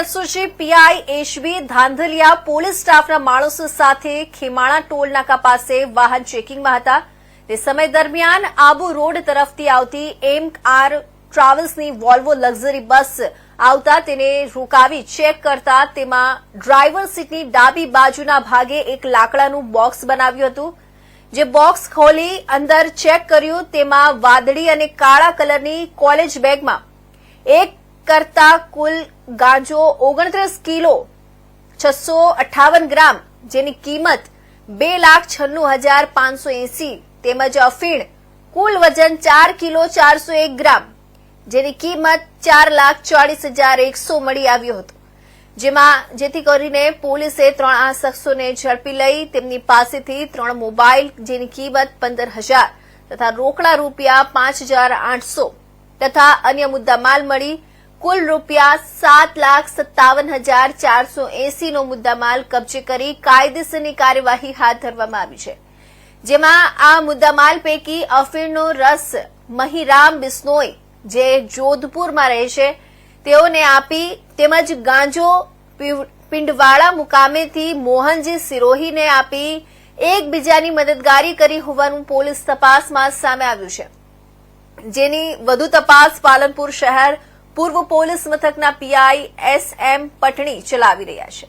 SOG PI SB Dhandhaliya police સ્ટાફના માણસો સાથે ખેમાણા ટોલ પાસે વાહન ચેકિંગમાં હતા. તે સમય દરમિયાન આબુ રોડ તરફથી આવતી એમ આર ટ્રાવેલ્સની વોલ્વો લક્ઝરી બસ આવતા તેને રોકાવી ચેક કરતા તેમાં ડ્રાઈવર સીટની ડાબી બાજુના ભાગે એક લાકડાનું બોક્સ બનાવ્યું હતું. જે બોક્સ ખોલી અંદર ચેક કર્યું, તેમાં વાદળી અને કાળા કલરની કોલેજ બેગમાં એક કરતા કુલ ગાંજો ઓગણત્રીસ કિલો, છસો અઠાવન ગ્રામ, જેની કિંમત બે લાખ છન્નું હજાર પાંચસો એસી, તેમજ અફીણ કુલ વજન ચાર કિલો ચારસો એક ગ્રામ, જેની કિંમત ચાર લાખ ચાળીસ હજાર એકસો મળી આવ્યો હતો. જેમાં, જેથી કરીને પોલીસે ત્રણ આ શખ્સોને ઝડપી લઈ તેમની પાસેથી ત્રણ મોબાઈલ, જેની કિંમત પંદર હજાર, તથા રોકડા રૂપિયા પાંચ હજાર આઠસો, તથા અન્ય મુદ્દા માલ મળી કુલ રૂપિયા સાત લાખ સત્તાવન હજાર ચારસો એસી નો મુદ્દામાલ કબજે કરી કાયદેસરની કાર્યવાહી હાથ ધરવામાં આવી છે. જેમાં આ મુદ્દામાલ પૈકી અફીણનો રસ મહીરામ બિસ્નોઈ, જે જોધપુરમાં રહે છે, તેઓને આપી તેમજ ગાંજો પિંડવાળા મુકામેથી મોહનજી સિરોહીને આપી એકબીજાની મદદગારી કરી હોવાનું પોલીસ તપાસમાં સામે આવ્યું છે. જેની વધુ તપાસ પાલનપુર શહેર પૂર્વ પોલીસ મથકના પીઆઈ એસ એમ પટણી ચલાવી રહ્યા છે.